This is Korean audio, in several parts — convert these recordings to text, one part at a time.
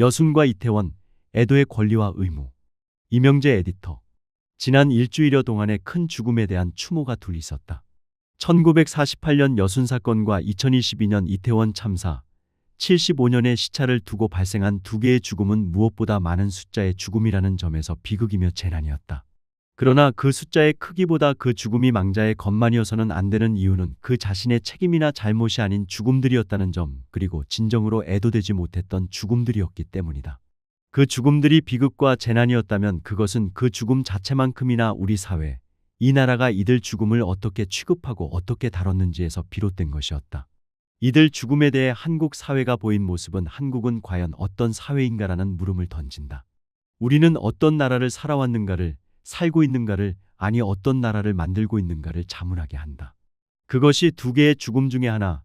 여순과 이태원, 애도의 권리와 의무. 이명재 에디터. 지난 일주일여 동안의 큰 죽음에 대한 추모가 둘 있었다. 1948년 여순 사건과 2022년 이태원 참사, 75년의 시차를 두고 발생한 두 개의 죽음은 무엇보다 많은 숫자의 죽음이라는 점에서 비극이며 재난이었다. 그러나 그 숫자의 크기보다 그 죽음이 망자의 것만이어서는 안 되는 이유는 그 자신의 책임이나 잘못이 아닌 죽음들이었다는 점, 그리고 진정으로 애도되지 못했던 죽음들이었기 때문이다. 그 죽음들이 비극과 재난이었다면 그것은 그 죽음 자체만큼이나 우리 사회, 이 나라가 이들 죽음을 어떻게 취급하고 어떻게 다뤘는지에서 비롯된 것이었다. 이들 죽음에 대해 한국 사회가 보인 모습은 한국은 과연 어떤 사회인가라는 물음을 던진다. 우리는 어떤 나라를 살아왔는가를, 살고 있는가를, 아니 어떤 나라를 만들고 있는가를 자문하게 한다. 그것이 두 개의 죽음 중에 하나,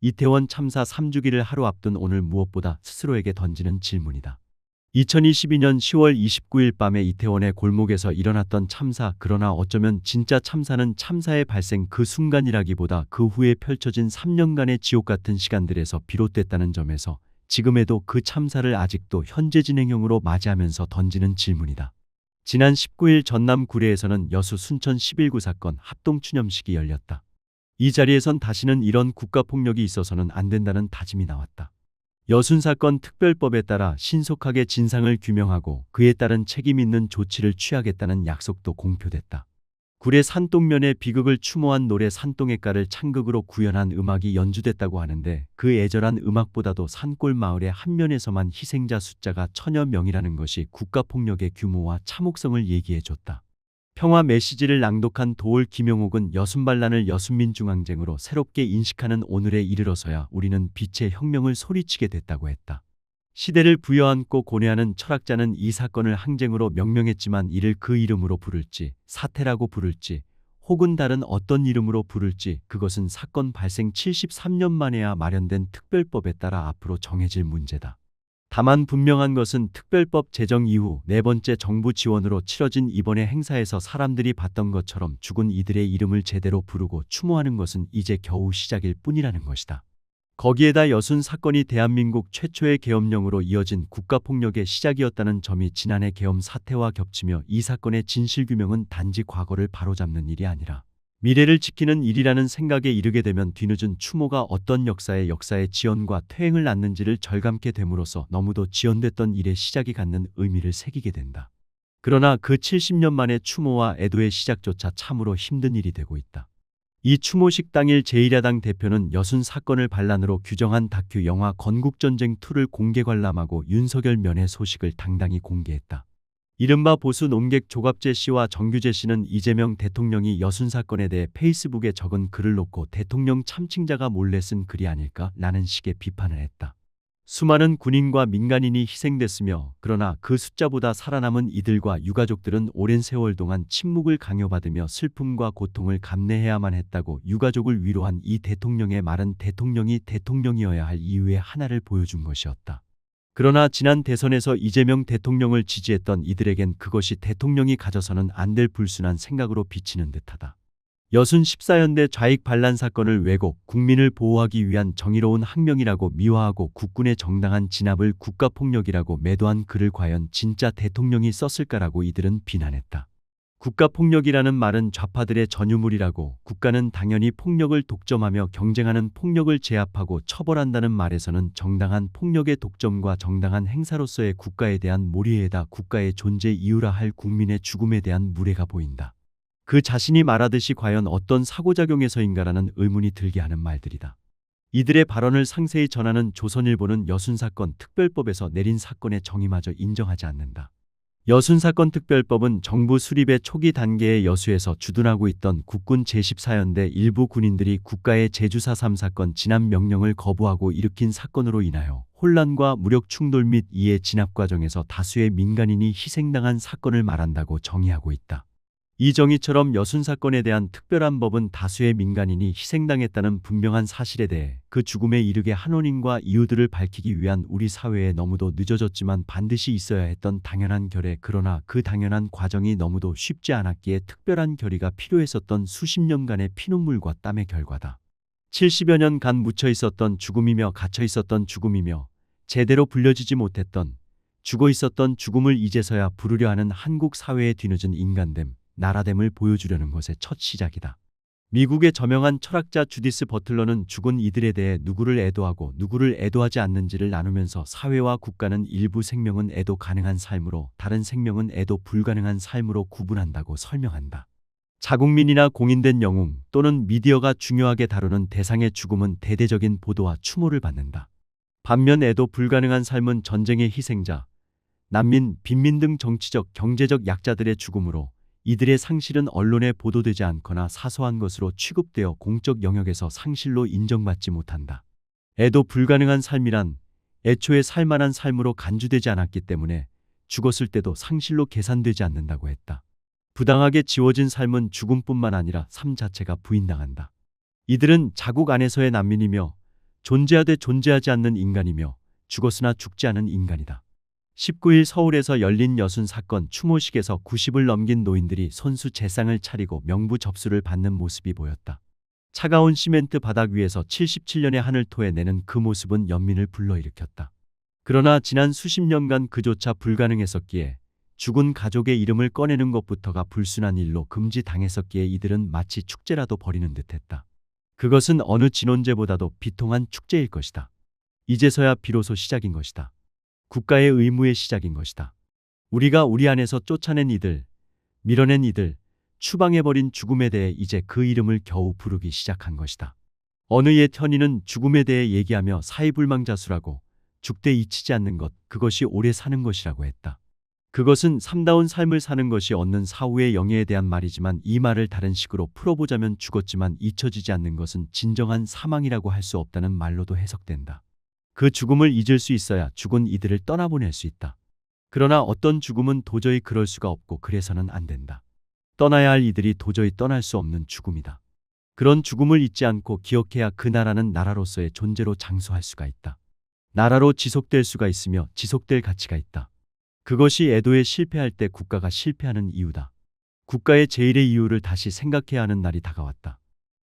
이태원 참사 3주기를 하루 앞둔 오늘 무엇보다 스스로에게 던지는 질문이다. 2022년 10월 29일 밤에 이태원의 골목에서 일어났던 참사, 그러나 어쩌면 진짜 참사는 참사의 발생 그 순간이라기보다 그 후에 펼쳐진 3년간의 지옥 같은 시간들에서 비롯됐다는 점에서 지금에도 그 참사를 아직도 현재 진행형으로 맞이하면서 던지는 질문이다. 지난 19일 전남 구례에서는 여수 순천 11구 사건 합동 추념식이 열렸다. 이 자리에선 다시는 이런 국가폭력이 있어서는 안 된다는 다짐이 나왔다. 여순 사건 특별법에 따라 신속하게 진상을 규명하고 그에 따른 책임 있는 조치를 취하겠다는 약속도 공표됐다. 구례 산동면의 비극을 추모한 노래 산동의가를 창극으로 구현한 음악이 연주됐다고 하는데 그 애절한 음악보다도 산골 마을의 한 면에서만 희생자 숫자가 천여 명이라는 것이 국가폭력의 규모와 참혹성을 얘기해줬다. 평화 메시지를 낭독한 도올 김용옥은 여순반란을 여순민중항쟁으로 새롭게 인식하는 오늘에 이르러서야 우리는 빛의 혁명을 소리치게 됐다고 했다. 시대를 부여안고 고뇌하는 철학자는 이 사건을 항쟁으로 명명했지만 이를 그 이름으로 부를지 사태라고 부를지 혹은 다른 어떤 이름으로 부를지 그것은 사건 발생 73년 만에야 마련된 특별법에 따라 앞으로 정해질 문제다. 다만 분명한 것은 특별법 제정 이후 네 번째 정부 지원으로 치러진 이번의 행사에서 사람들이 봤던 것처럼 죽은 이들의 이름을 제대로 부르고 추모하는 것은 이제 겨우 시작일 뿐이라는 것이다. 거기에다 여순 사건이 대한민국 최초의 계엄령으로 이어진 국가폭력의 시작이었다는 점이 지난해 계엄 사태와 겹치며 이 사건의 진실규명은 단지 과거를 바로잡는 일이 아니라 미래를 지키는 일이라는 생각에 이르게 되면 뒤늦은 추모가 어떤 역사의 역사의 지연과 퇴행을 낳는지를 절감케 됨으로써 너무도 지연됐던 일의 시작이 갖는 의미를 새기게 된다. 그러나 그 70년 만의 추모와 애도의 시작조차 참으로 힘든 일이 되고 있다. 이 추모식 당일 제1야당 대표는 여순 사건을 반란으로 규정한 다큐 영화 건국전쟁 2를 공개 관람하고 윤석열 면회 소식을 당당히 공개했다. 이른바 보수 논객 조갑재 씨와 정규재 씨는 이재명 대통령이 여순 사건에 대해 페이스북에 적은 글을 놓고 대통령 참칭자가 몰래 쓴 글이 아닐까 라는 식의 비판을 했다. 수많은 군인과 민간인이 희생됐으며 그러나 그 숫자보다 살아남은 이들과 유가족들은 오랜 세월 동안 침묵을 강요받으며 슬픔과 고통을 감내해야만 했다고 유가족을 위로한 이 대통령의 말은 대통령이 대통령이어야 할 이유의 하나를 보여준 것이었다. 그러나 지난 대선에서 이재명 대통령을 지지했던 이들에겐 그것이 대통령이 가져서는 안 될 불순한 생각으로 비치는 듯하다. 여순 14연대 좌익 반란 사건을 왜곡, 국민을 보호하기 위한 정의로운 항명이라고 미화하고 국군의 정당한 진압을 국가폭력이라고 매도한 글을 과연 진짜 대통령이 썼을까라고 이들은 비난했다. 국가폭력이라는 말은 좌파들의 전유물이라고 국가는 당연히 폭력을 독점하며 경쟁하는 폭력을 제압하고 처벌한다는 말에서는 정당한 폭력의 독점과 정당한 행사로서의 국가에 대한 몰이에다 국가의 존재 이유라 할 국민의 죽음에 대한 무례가 보인다. 그 자신이 말하듯이 과연 어떤 사고작용에서인가라는 의문이 들게 하는 말들이다. 이들의 발언을 상세히 전하는 조선일보는 여순사건 특별법에서 내린 사건의 정의마저 인정하지 않는다. 여순사건 특별법은 정부 수립의 초기 단계의 여수에서 주둔하고 있던 국군 제14연대 일부 군인들이 국가의 제주사 3사건 진압 명령을 거부하고 일으킨 사건으로 인하여 혼란과 무력 충돌 및 이에 진압 과정에서 다수의 민간인이 희생당한 사건을 말한다고 정의하고 있다. 이 정의처럼 여순 사건에 대한 특별한 법은 다수의 민간인이 희생당했다는 분명한 사실에 대해 그 죽음에 이르게 한 원인과 이유들을 밝히기 위한 우리 사회에 너무도 늦어졌지만 반드시 있어야 했던 당연한 결의 그러나 그 당연한 과정이 너무도 쉽지 않았기에 특별한 결의가 필요했었던 수십 년간의 피눈물과 땀의 결과다. 70여 년간 묻혀 있었던 죽음이며 갇혀 있었던 죽음이며 제대로 불려지지 못했던 죽어 있었던 죽음을 이제서야 부르려 하는 한국 사회의 뒤늦은 인간됨, 나라됨을 보여주려는 것의 첫 시작이다. 미국의 저명한 철학자 주디스 버틀러는 죽은 이들에 대해 누구를 애도하고 누구를 애도하지 않는지를 나누면서 사회와 국가는 일부 생명은 애도 가능한 삶으로 다른 생명은 애도 불가능한 삶으로 구분한다고 설명한다. 자국민이나 공인된 영웅 또는 미디어가 중요하게 다루는 대상의 죽음은 대대적인 보도와 추모를 받는다. 반면 애도 불가능한 삶은 전쟁의 희생자, 난민, 빈민 등 정치적, 경제적 약자들의 죽음으로 이들의 상실은 언론에 보도되지 않거나 사소한 것으로 취급되어 공적 영역에서 상실로 인정받지 못한다. 애도 불가능한 삶이란 애초에 살만한 삶으로 간주되지 않았기 때문에 죽었을 때도 상실로 계산되지 않는다고 했다. 부당하게 지워진 삶은 죽음뿐만 아니라 삶 자체가 부인당한다. 이들은 자국 안에서의 난민이며 존재하되 존재하지 않는 인간이며 죽었으나 죽지 않은 인간이다. 19일 서울에서 열린 여순 사건 추모식에서 90을 넘긴 노인들이 손수 제상을 차리고 명부 접수를 받는 모습이 보였다. 차가운 시멘트 바닥 위에서 77년의 하늘 토해내는 그 모습은 연민을 불러일으켰다. 그러나 지난 수십 년간 그조차 불가능했었기에 죽은 가족의 이름을 꺼내는 것부터가 불순한 일로 금지당했었기에 이들은 마치 축제라도 벌이는 듯했다. 그것은 어느 진원제보다도 비통한 축제일 것이다. 이제서야 비로소 시작인 것이다. 국가의 의무의 시작인 것이다. 우리가 우리 안에서 쫓아낸 이들, 밀어낸 이들, 추방해버린 죽음에 대해 이제 그 이름을 겨우 부르기 시작한 것이다. 어느 옛 현인은 죽음에 대해 얘기하며 사이불망자수라고 죽되 잊히지 않는 것, 그것이 오래 사는 것이라고 했다. 그것은 삼다운 삶을 사는 것이 얻는 사후의 영예에 대한 말이지만 이 말을 다른 식으로 풀어보자면 죽었지만 잊혀지지 않는 것은 진정한 사망이라고 할 수 없다는 말로도 해석된다. 그 죽음을 잊을 수 있어야 죽은 이들을 떠나보낼 수 있다. 그러나 어떤 죽음은 도저히 그럴 수가 없고 그래서는 안 된다. 떠나야 할 이들이 도저히 떠날 수 없는 죽음이다. 그런 죽음을 잊지 않고 기억해야 그 나라는 나라로서의 존재로 장수할 수가 있다. 나라로 지속될 수가 있으며 지속될 가치가 있다. 그것이 애도에 실패할 때 국가가 실패하는 이유다. 국가의 제일의 이유를 다시 생각해야 하는 날이 다가왔다.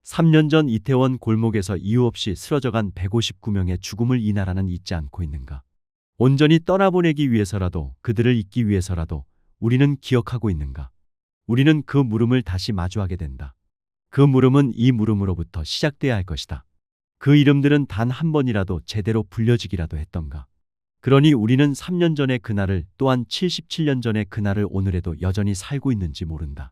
3년 전 이태원 골목에서 이유 없이 쓰러져간 159명의 죽음을 이 나라는 잊지 않고 있는가. 온전히 떠나보내기 위해서라도 그들을 잊기 위해서라도 우리는 기억하고 있는가. 우리는 그 물음을 다시 마주하게 된다. 그 물음은 이 물음으로부터 시작돼야 할 것이다. 그 이름들은 단 한 번이라도 제대로 불려지기라도 했던가. 그러니 우리는 3년 전의 그날을 또한 77년 전의 그날을 오늘에도 여전히 살고 있는지 모른다.